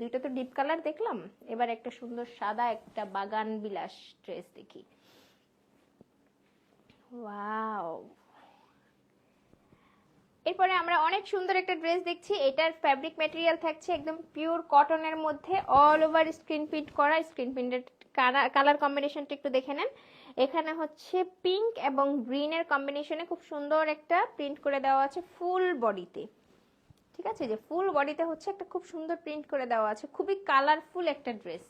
দুইটা তো deep colour দেখলাম। এবার একটা সুন্দর সাদা, একটা বাগান বিলাস ড্রেস দেখি। ওয়াও এরপরে আমরা অনেক সুন্দর একটা ড্রেস দেখছি। এটার ফ্যাব্রিক ম্যাটেরিয়াল থাকছে একদম পিওর কটনের মধ্যে অল ওভার স্ক্রিন প্রিন্ট করা। স্ক্রিন প্রিন্টের কালার কম্বিনেশনটা একটু দেখে নেন। এখানে হচ্ছে পিঙ্ক এবং গ্রিনের কম্বিনেশনে খুব সুন্দর একটা প্রিন্ট করে দেওয়া আছে ফুল বডিতে ঠিক আছে? যে ফুল বডিতে হচ্ছে একটা খুব সুন্দর প্রিন্ট করে দেওয়া আছে। খুবই কালারফুল একটা ড্রেস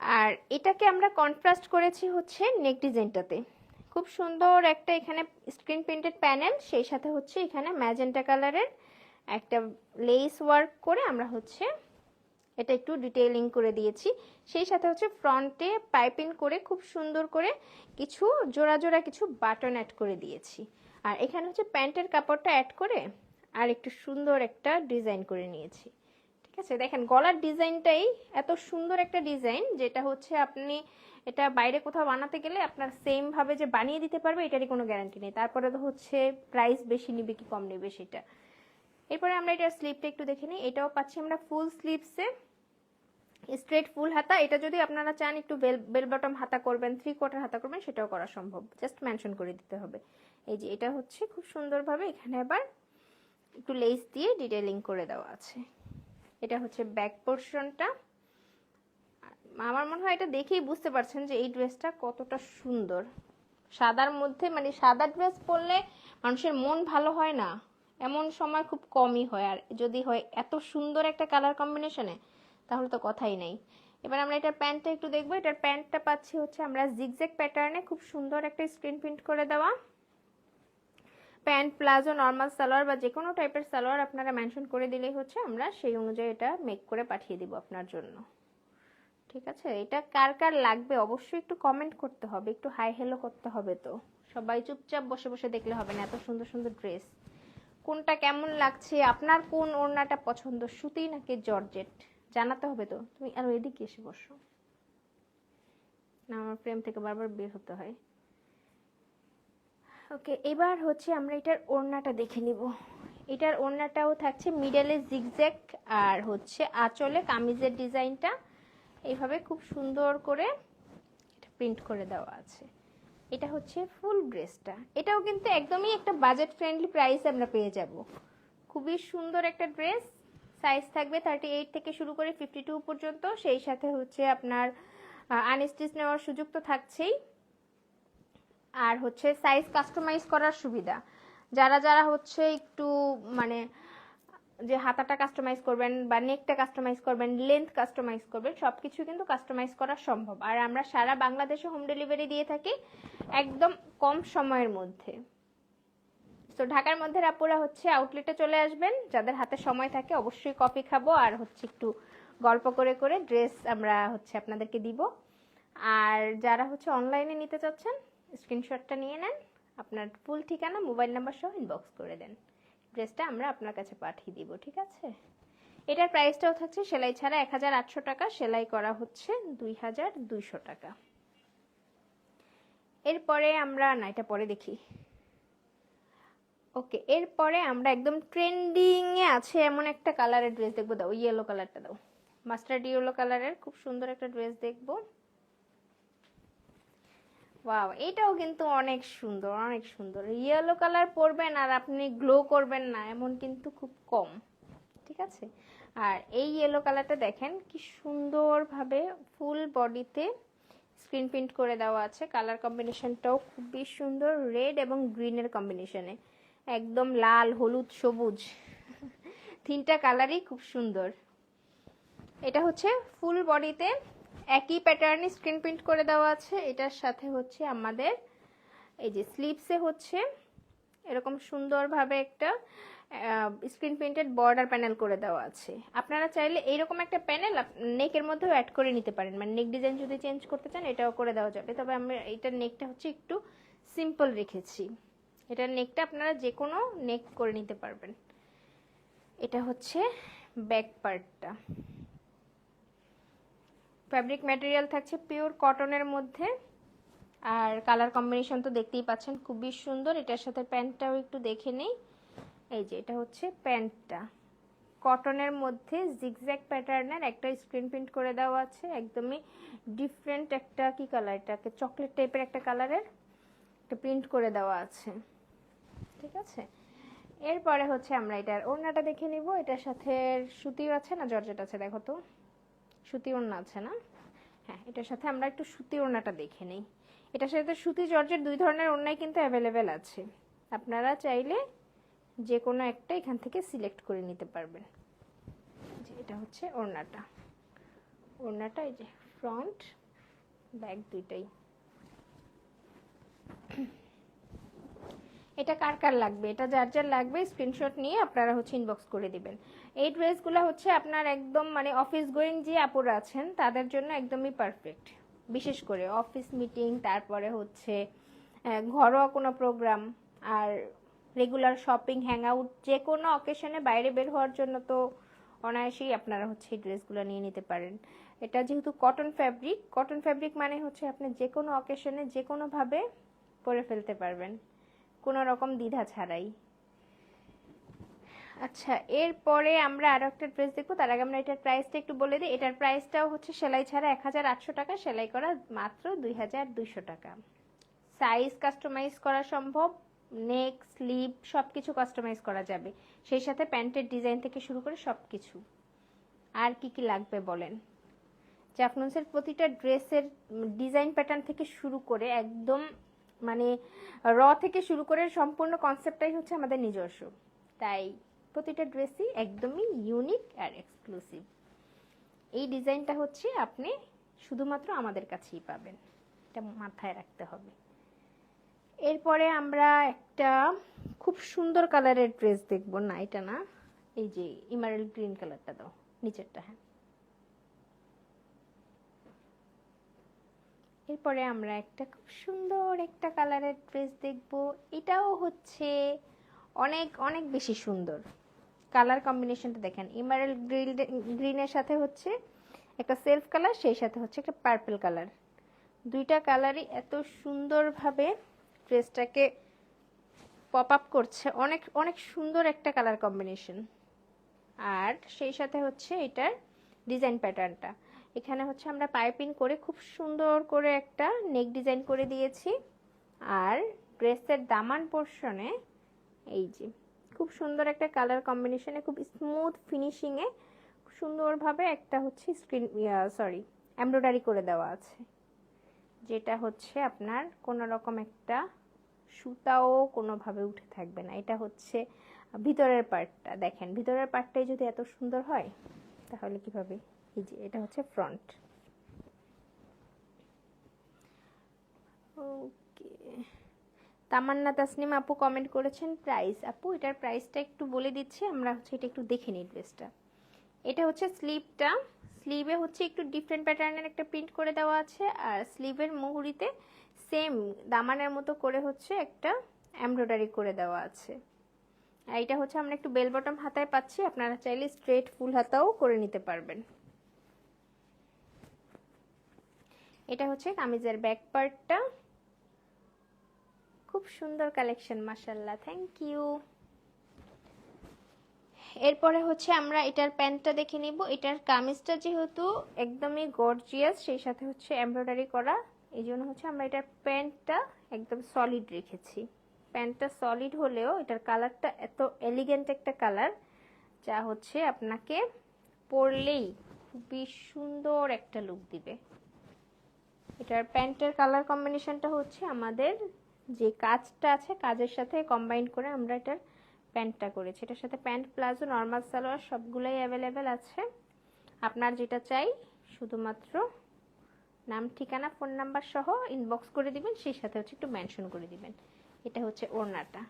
আর এটাকে আমরা কন্ট্রাস্ট করেছি হচ্ছে নেক ডিজাইনটাতে খুব সুন্দর একটা এখানে স্ক্রিন প্রিন্টেড প্যানেল সেই সাথে হচ্ছে এখানে ম্যাজেন্টা কালারের একটা লেস ওয়ার্ক করে আমরা হচ্ছে এটা একটু ডিটেইলিং করে দিয়েছি। সেই সাথে হচ্ছে ফ্রন্টে পাইপিং করে খুব সুন্দর করে কিছু জোড়া জোড়া কিছু বাটন অ্যাড করে দিয়েছি। আর এখানে হচ্ছে প্যান্টের কাপড়টা অ্যাড করে আর একটু সুন্দর একটা ডিজাইন করে নিয়েছি। ঠিক আছে? দেখেন, গলার ডিজাইনটাই এত সুন্দর একটা ডিজাইন যেটা হচ্ছে আপনি এটা বাইরে কোথাও বানাতে গেলে আপনার সেম ভাবে যে বানিয়ে দিতে পারবে এটারই কোনো গ্যারান্টি নেই। তারপরে তো হচ্ছে প্রাইস বেশি নিবে কি কম নেবে সেটা। এরপরে আমরা এটা স্লিপটা একটু দেখে নিই। এটাও পাচ্ছি আমরা ফুল স্লিপসে স্ট্রেট ফুল হাতা। এটা যদি আপনারা চান একটু বেল বেল বটম হাতা করবেন থ্রি কোয়ার্টার হাতা করবেন, সেটাও করা সম্ভব। জাস্ট মেনশন করে দিতে হবে। এই যে, এটা হচ্ছে খুব সুন্দরভাবে এখানে আবার একটু লেস দিয়ে ডিটেলিং করে দেওয়া আছে। এটা হচ্ছে ব্যাক পোর্শনটা আমার মনে হয় এটা দেখেই বুঝতে পারছেন যে এই ড্রেসটা কতটা সুন্দর। সাদার মধ্যে মানে সাদা ড্রেস পরলে মানুষের মন ভালো হয় না। এমন সময় খুব কমই হয়। আর যদি হয় এত সুন্দর একটা কালার কম্বিনেশনে তাহলে তো কথাই নেই। এবার আমরা এটার প্যান্টটা একটু দেখব। এটার প্যান্টটা পাচ্ছি হচ্ছে আমরা জিগজ্যাগ প্যাটার্নে খুব সুন্দর একটা স্ক্রিন প্রিন্ট করে দেওয়া। প্যান্ট, প্লাজো, নর্মাল সালোয়ার বা যে কোনো টাইপের সালোয়ার আপনারা মেনশন করে দিলেই হচ্ছে, আমরা সেই অনুযায়ী এটা মেক করে পাঠিয়ে দিব আপনার জন্য। ঠিক আছে? এটা কার কার লাগবে? অবশ্যই একটু কমেন্ট করতে হবে, একটু হাই হেলো করতে হবে তো। সবাই চুপচাপ বসে বসে দেখলে হবে না, এত সুন্দর সুন্দর ড্রেস কোনটা কেমন লাগছে? আপনার কোন ওড়নাটা পছন্দ? সুতি নাকি জর্জেট? জানাতে হবে তো। তুমি আরও এদিকে এসে বসো। না, আমার প্রেম থেকে বারবার বের হতে হয়। ওকে, এবার হচ্ছে আমরা এটার ওড়নাটা দেখে নিব। এটার ওড়নাটাও থাকছে মিডলে জিগজ্যাগ আর হচ্ছে আঁচলে কামিজের ডিজাইনটা। এইভাবে খুব সুন্দর করে এটা প্রিন্ট করে দেওয়া আছে। এটা হচ্ছে ফুল ড্রেসটা। এটাও কিন্তু একদমই একটা বাজেট ফ্রেন্ডলি প্রাইসে আমরা পেয়ে যাব। খুবই সুন্দর একটা ড্রেস। সাইজ থাকবে থার্টি এইট থেকে শুরু করে ফিফটি টু পর্যন্ত। সেই সাথে হচ্ছে আপনার আনস্টিচ নেওয়ার সুযোগ তো থাকছেই। আর হচ্ছে সাইজ কাস্টমাইজ করার সুবিধা। যারা যারা হচ্ছে একটু মানে যে হাতাটা কাস্টমাইজ করবেন বা নেকটা কাস্টমাইজ করবেন লেন্থ কাস্টমাইজ করবেন সব কিছু কিন্তু কাস্টমাইজ করা সম্ভব। আর আমরা সারা বাংলাদেশে হোম ডেলিভারি দিয়ে থাকি একদম কম সময়ের মধ্যে। তো ঢাকার মধ্যে আপুরা হচ্ছে আউটলেটে চলে আসবেন। যাদের হাতে সময় থাকে অবশ্যই কফি খাব আর হচ্ছে একটু গল্প করে করে ড্রেস আমরা হচ্ছে আপনাদেরকে দিব। আর যারা হচ্ছে অনলাইনে নিতে চাচ্ছেন স্ক্রিনশটটা নিয়ে নেন, আপনার ফুল ঠিকানা, মোবাইল নাম্বার সহ ইনবক্স করে দেন। ড্রেসটা আমরা আপনার কাছে পাঠিয়ে দিব, ঠিক আছে? এটার প্রাইসটাও থাকছে, সেলাই ছাড়া এক হাজার আটশো টাকা, সেলাই করা হচ্ছে দুই হাজার দুইশো টাকা। এরপরে আমরা, না, এটা পরে দেখি। ওকে এরপরে আমরা একদম ট্রেন্ডিং এ আছে এমন একটা কালারের ড্রেস দেখব। দাও ইয়েলো কালারটা দাও। মাস্টার্ড ইয়েলো কালারের খুব সুন্দর একটা ড্রেস দেখব। ওয়াও এটাও কিন্তু অনেক সুন্দর অনেক সুন্দর। ইয়েলো কালার পরবেন আর আপনি গ্লো করবেন না, এমন কিন্তু খুব কম, ঠিক আছে? আর এই ইয়েলো কালারটা দেখেন, কি সুন্দরভাবে ফুল বডিতে স্ক্রিন প্রিন্ট করে দেওয়া আছে। কালার কম্বিনেশনটাও খুবই সুন্দর রেড এবং গ্রিনের কম্বিনেশনে একদম লাল, হলুদ, সবুজ। তিনটা কালারই খুব সুন্দর। এটা হচ্ছে ফুল বডিতে একই প্যাটার্নে স্ক্রিন প্রিন্ট করে দেওয়া আছে। এটার সাথে হচ্ছে আমাদের এই যে স্লিপসে হচ্ছে এরকম সুন্দরভাবে একটা স্ক্রিন প্রিন্টেড বর্ডার প্যানেল করে দেওয়া আছে। আপনারা চাইলে এইরকম একটা প্যানেল নেকের মধ্যেও অ্যাড করে নিতে পারেন। মানে নেক ডিজাইন যদি চেঞ্জ করতে চান, এটাও করে দেওয়া যাবে। তবে আমি এটার নেকটা হচ্ছে একটু সিম্পল রেখেছি। এটার নেকটা আপনারা যে কোনো নেক করে নিতে পারবেন। এটা হচ্ছে ব্যাক পার্টটা ফ্যাব্রিক ম্যাটেরিয়াল থাকছে পিওর কটনের মধ্যে। আর কালার কম্বিনেশন তো দেখতেই পাচ্ছেন, খুবই সুন্দর। এটার সাথে প্যান্টটাও একটু দেখে নেই। এই যে, এটা হচ্ছে প্যান্টটা। কটনের মধ্যে জিগজ্যাগ প্যাটার্নের একটা স্ক্রিন প্রিন্ট করে দেওয়া আছে। একদমই ডিফারেন্ট একটা কি কালার এটাকে? চকলেট টাইপের একটা কালারের একটা প্রিন্ট করে দেওয়া আছে। ঠিক আছে? এরপরে হচ্ছে আমরা এটার ওড়নাটা দেখে নিব। এটার সাথে সুতিও আছে না, জর্জেট আছে, দেখো তো। সুতি ওড়না আছে না? হ্যাঁ এটার সাথে আমরা একটু সুতি ওড়নাটা দেখে নিই। এটার সাথে সুতি জর্জের দুই ধরনের ওড়নাই কিন্তু অ্যাভেলেবেল আছে। আপনারা চাইলে যে কোনো একটা এখান থেকে সিলেক্ট করে নিতে পারবেন। যে এটা হচ্ছে ওড়নাটা। ওড়নাটা এই যে ফ্রন্ট ব্যাক দুইটাই। এটা কার কার লাগবে? এটা যার যার লাগবে স্ক্রিনশট নিয়ে আপনারা হচ্ছে ইনবক্স করে দিবেন। এই ড্রেসগুলো হচ্ছে আপনার একদম মানে অফিস গোয়িং যে আপুরা আছেন, তাদের জন্য একদমই পারফেক্ট বিশেষ করে অফিস মিটিং তারপরে হচ্ছে ঘরোয়া কোনো প্রোগ্রাম আর রেগুলার শপিং হ্যাং আউট যে কোনো অকেশনে বাইরে বের হওয়ার জন্য তো অনায়াসেই আপনারা হচ্ছে এই ড্রেসগুলো নিয়ে নিতে পারেন। এটা যেহেতু কটন ফ্যাব্রিক কটন ফ্যাব্রিক মানে হচ্ছে আপনি যে কোনো অকেশনে যে কোনোভাবে পরে ফেলতে পারবেন। কোনো রকম দ্বিধা ছাড়াই। আচ্ছা এরপরে আমরা আরও একটা ড্রেস দেখব। তার আগে আমরা এটার প্রাইসটা একটু বলে দিই। এটার প্রাইসটাও হচ্ছে সেলাই ছাড়া এক হাজার আটশো টাকা, সেলাই করা মাত্র দুই হাজার দুইশো টাকা। সাইজ কাস্টমাইজ করা সম্ভব। নেক স্লিভ সব কিছু কাস্টমাইজ করা যাবে। সেই সাথে প্যান্টের ডিজাইন থেকে শুরু করে সব কিছু আর কি কি লাগবে বলেন? জাফনুন্সের প্রতিটা ড্রেসের ডিজাইন প্যাটার্ন থেকে শুরু করে একদম মানে র থেকে শুরু করে সম্পূর্ণ কনসেপ্টটাই হচ্ছে আমাদের নিজস্ব। তাই প্রতিটা ড্রেসই একদমই ইউনিক আর এক্সক্লুসিভ এই ডিজাইনটা হচ্ছে আপনি শুধুমাত্র আমাদের কাছেই পাবেন। এটা মাথায় রাখতে হবে। এরপরে আমরা একটা খুব সুন্দর কালারের ড্রেস দেখব। না, এটা না। এই যে ইমারেল গ্রিন কালারটা দাও, নিচেরটা হ্যাঁ। এরপরে আমরা একটা খুব সুন্দর একটা কালারের ড্রেস দেখব। এটাও হচ্ছে অনেক অনেক বেশি সুন্দর। কালার কম্বিনেশনটা দেখেন ইমারেল গ্রিল গ্রিনের সাথে হচ্ছে একটা সেলফ কালার সেই সাথে হচ্ছে একটা পার্পল কালার দুইটা কালারই এত সুন্দরভাবে ড্রেসটাকে পপ আপ করছে, অনেক অনেক সুন্দর একটা কালার কম্বিনেশন আর সেই সাথে হচ্ছে এটার ডিজাইন প্যাটার্নটা এখানে হচ্ছে আমরা পাইপিং করে খুব সুন্দর করে একটা নেক ডিজাইন করে দিয়েছি। আর ড্রেসের দামান পোর্শনে এই যে খুব সুন্দর একটা কালার কম্বিনেশনে খুব স্মুথ ফিনিশিংয়ে সুন্দরভাবে একটা হচ্ছে স্ক্রিন সরি এমব্রয়ডারি করে দেওয়া আছে। যেটা হচ্ছে আপনার কোনো রকম একটা সুতাও কোনোভাবে উঠে থাকবে না। এটা হচ্ছে ভিতরের পার্টটা দেখেন, ভিতরের পার্টটাই যদি এত সুন্দর হয়, তাহলে কীভাবে? এই যে, এটা হচ্ছে ফ্রন্ট ওকে তামান্না তাসনিম আপু কমেন্ট করেছেন প্রাইস আপু, এটার প্রাইসটা একটু বলে দিচ্ছি, আমরা হচ্ছে এটা একটু দেখে নিই ড্রেসটা এটা হচ্ছে স্লিভটা স্লিভে হচ্ছে একটু ডিফারেন্ট প্যাটার্নের একটা প্রিন্ট করে দেওয়া আছে, আর স্লিভের মুহুরিতে সেম দামানের মতো করে হচ্ছে একটা এমব্রয়ডারি করে দেওয়া আছে। আর এটা হচ্ছে আমরা একটু বেল বটম হাতায় পাচ্ছি, আপনারা চাইলে স্ট্রেট ফুল হাতাও করে নিতে পারবেন। এটা হচ্ছে কামিজের ব্যাক পার্টটা খুব সুন্দর কালেকশন মাসাল্লাহ থ্যাংক ইউ এরপরে হচ্ছে আমরা এটার প্যান্টটা দেখে নিব। এটার কামিজটা যেহেতু একদমই গর্জিয়াস সেই সাথে হচ্ছে এমব্রয়ডারি করা। এই জন্য হচ্ছে আমরা এটার প্যান্টটা একদম সলিড রেখেছি। প্যান্টটা সলিড হলেও এটার কালারটা এত এলিগেন্ট একটা কালার যা হচ্ছে আপনাকে পরলেই খুবই সুন্দর একটা লুক দিবে। এটার প্যান্টের কালার কম্বিনেশনটা হচ্ছে আমাদের যে কাজটা আছে, কাজের সাথে কম্বাইন করে আমরা এটার প্যান্টটা করেছি। এটার সাথে প্যান্ট, প্লাজো নর্মাল সালোয়ার সবগুলোই অ্যাভেলেবেল আছে। আপনার যেটা চাই, শুধুমাত্র নাম, ঠিকানা ফোন নাম্বার সহ ইনবক্স করে দিবেন, সেই সাথে হচ্ছে একটু মেনশন করে দিবেন। এটা হচ্ছে ওড়নাটা।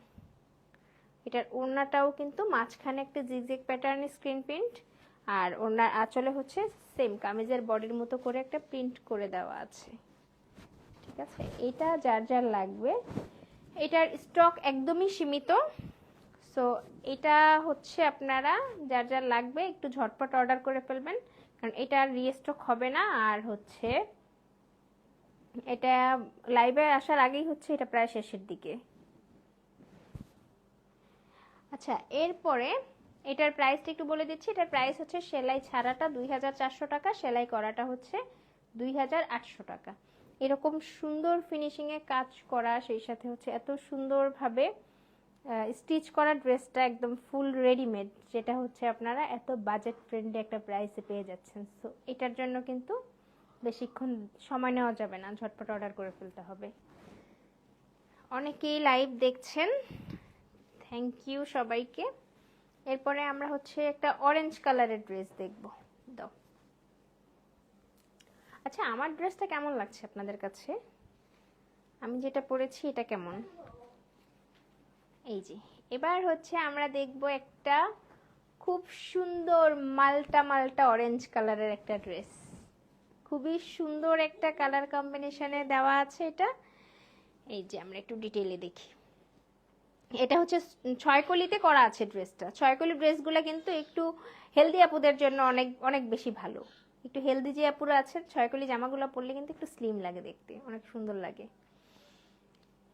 এটার ওড়নাটাও কিন্তু মাঝখানে একটা জিগজেগ প্যাটার্ন স্ক্রিন প্রিন্ট আর ওনার আঁচলে হচ্ছে সেম কামিজের বডির মতো করে একটা প্রিন্ট করে দেওয়া আছে। ঠিক আছে? এটা যার যার লাগবে। এটার স্টক একদমই সীমিত। সো এটা হচ্ছে আপনারা যার যার লাগবে, একটু ঝটপট অর্ডার করে ফেলবেন। কারণ এটা রিস্টক হবে না। আর হচ্ছে, এটা লাইভে আসার আগেই হচ্ছে এটা প্রায় শেষের দিকে। আচ্ছা এরপরে এটার প্রাইসটা একটু বলে দিচ্ছি, এটার প্রাইস হচ্ছে সেলাই ছাড়াটা দুই হাজার চারশো টাকা, সেলাই করাটা হচ্ছে দুই হাজার আটশো টাকা। এরকম সুন্দর ফিনিশিংয়ে কাজ করা, সেই সাথে হচ্ছে এত সুন্দরভাবে স্টিচ করা ড্রেসটা একদম ফুল রেডিমেড যেটা হচ্ছে আপনারা এত বাজেট ফ্রেন্ডলি একটা প্রাইসে পেয়ে যাচ্ছেন। সো এটার জন্য কিন্তু বেশিক্ষণ সময় নেওয়া যাবে না, ঝটপট অর্ডার করে ফেলতে হবে। অনেকেই লাইভ দেখছেন। থ্যাংক ইউ সবাইকে। এরপরে আমরা হচ্ছে একটা অরেঞ্জ কালারের ড্রেস দেখব। দাও। আচ্ছা আমার ড্রেসটা কেমন লাগছে আপনাদের কাছে? আমি যেটা পরেছি, এটা কেমন? এই যে, এবার হচ্ছে আমরা দেখব একটা খুব সুন্দর মালটা মালটা অরেঞ্জ কালারের একটা ড্রেস খুবই সুন্দর একটা কালার কম্বিনেশনে দেওয়া আছে এটা। এই যে, আমরা একটু ডিটেলে দেখি। এটা হচ্ছে ছয়কলিতে করা আছে ড্রেসটা। ছয়কলি ড্রেসগুলো কিন্তু একটু হেলদি আপুদের জন্য অনেক অনেক বেশি ভালো। একটু হেলদি যে আপুরা আছে ছয়কলি জামাগুলো পরলে কিন্তু একটু স্লিম লাগে দেখতে, অনেক সুন্দর লাগে।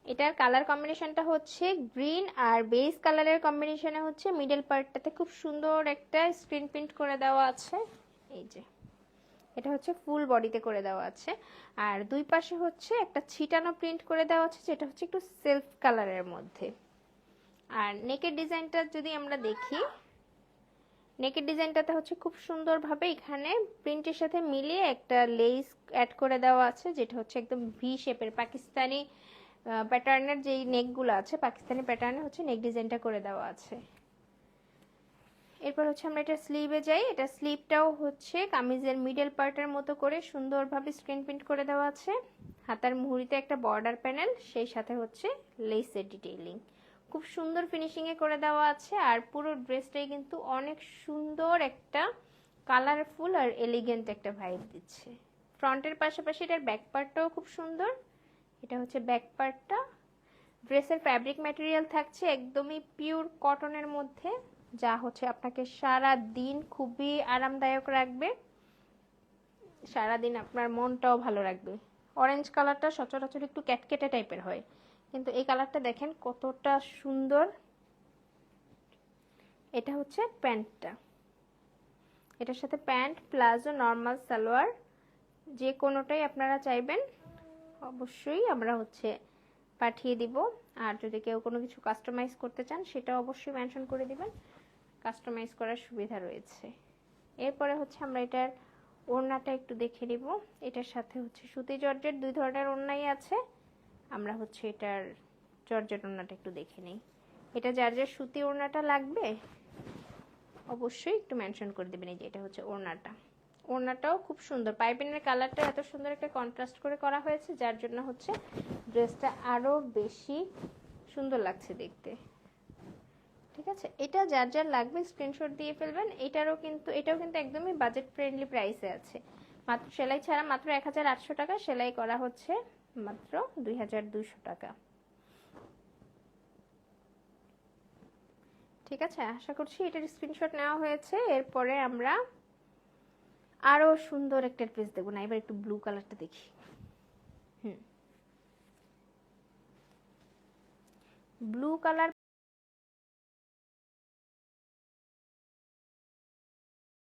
এটার কালার কম্বিনেশনটা হচ্ছে গ্রিন আর বেস কালারের কম্বিনেশনে হচ্ছে মিডল পার্টটাতে খুব সুন্দর একটা স্ক্রিন প্রিন্ট করে দেওয়া আছে। এই যে, এটা হচ্ছে ফুল বডিতে করে দেওয়া আছে। আর দুই পাশে হচ্ছে একটা ছিটানো প্রিন্ট করে দেওয়া আছে, যেটা হচ্ছে একটু সেলফ কালারের মধ্যে। আর নেকের ডিজাইনটা যদি আমরা দেখি নেকের ডিজাইনটাতে হচ্ছে খুব সুন্দরভাবে এখানে প্রিন্টের সাথে মিলিয়ে একটা লেস অ্যাড করে দেওয়া আছে, যেটা হচ্ছে একদম ভি শেপের পাকিস্তানি প্যাটার্নের যেই নেকগুলো আছে, পাকিস্তানি প্যাটার্নে হচ্ছে নেক ডিজাইনটা করে দেওয়া আছে। এরপর হচ্ছে আমরা এটা স্লিভে যাই, এটা স্লিভটাও হচ্ছে কামিজের মিডল পার্টের মতো করে সুন্দরভাবে স্ক্রিন প্রিন্ট করে দেওয়া আছে। হাতার মুহুরিতে একটা বর্ডার প্যানেল সেই সাথে হচ্ছে লেসের ডিটেইলিং খুব সুন্দর ফিনিশিংয়ে করে দেওয়া আছে, আর পুরো ড্রেসটাই কিন্তু অনেক সুন্দর একটা কালারফুল আর এলিগেন্ট একটা ভাইব দিচ্ছে। ফ্রন্টের পাশাপাশি এটার ব্যাক পার্টটাও খুব সুন্দর। এটা হচ্ছে ব্যাক পার্টটা ড্রেসের ফ্যাব্রিক ম্যাটেরিয়াল থাকছে একদমই পিওর কটনের মধ্যে, যা হচ্ছে আপনাকে সারা দিন খুবই আরামদায়ক রাখবে। সারা দিন আপনার মনটাও ভালো রাখবে। অরেঞ্জ কালারটা সচরাচর একটু ক্যাটকেটে টাইপের হয়। কিন্তু এই কালারটা দেখেন কতটা সুন্দর। এটা হচ্ছে প্যান্টটা। এটার সাথে প্যান্ট, প্লাজো, নর্মাল সালোয়ার, যে কোনোটাই আপনারা চাইবেন, অবশ্যই আমরা হচ্ছে পাঠিয়ে দিব। আর যদি কেউ কোনো কিছু কাস্টমাইজ করতে চান সেটা অবশ্যই মেনশন করে দিবেন। কাস্টমাইজ করার সুবিধা রয়েছে। এরপরে হচ্ছে আমরা এটার ওড়নাটা একটু দেখে নিব। এটার সাথে হচ্ছে সুতি জর্জের দুই ধরনের ওড়নাই আছে। আমরা হচ্ছে এটার জর্জেট ওড়নাটা একটু দেখে নিই। এটা যার যার সুতি ওড়নাটা লাগবে, অবশ্যই একটু মেনশন করে দেবেন এই যে এটা হচ্ছে ওড়নাটা। ওড়নাটাও খুব সুন্দর। পাইপিনের কালারটা এত সুন্দর একটা কন্ট্রাস্ট করে করা হয়েছে, যার জন্য হচ্ছে ড্রেসটা আরও বেশি সুন্দর লাগছে দেখতে। ঠিক আছে? এটা যার যার লাগবে স্ক্রিনশট দিয়ে ফেলবেন। এটারও কিন্তু, এটাও কিন্তু একদমই বাজেট ফ্রেন্ডলি প্রাইসে আছে। মাত্র সেলাই ছাড়া মাত্র এক হাজার আটশো টাকা, সেলাই করা হচ্ছে মাত্র দুই হাজার টাকা। ঠিক আছে, আশা করছি এটার স্ক্রিনশট নেওয়া হয়েছে। এরপরে আমরা আরও সুন্দর একটা ড্রেস দেখব না, এবার একটু ব্লু কালারটা দেখি। হুম। Blue colour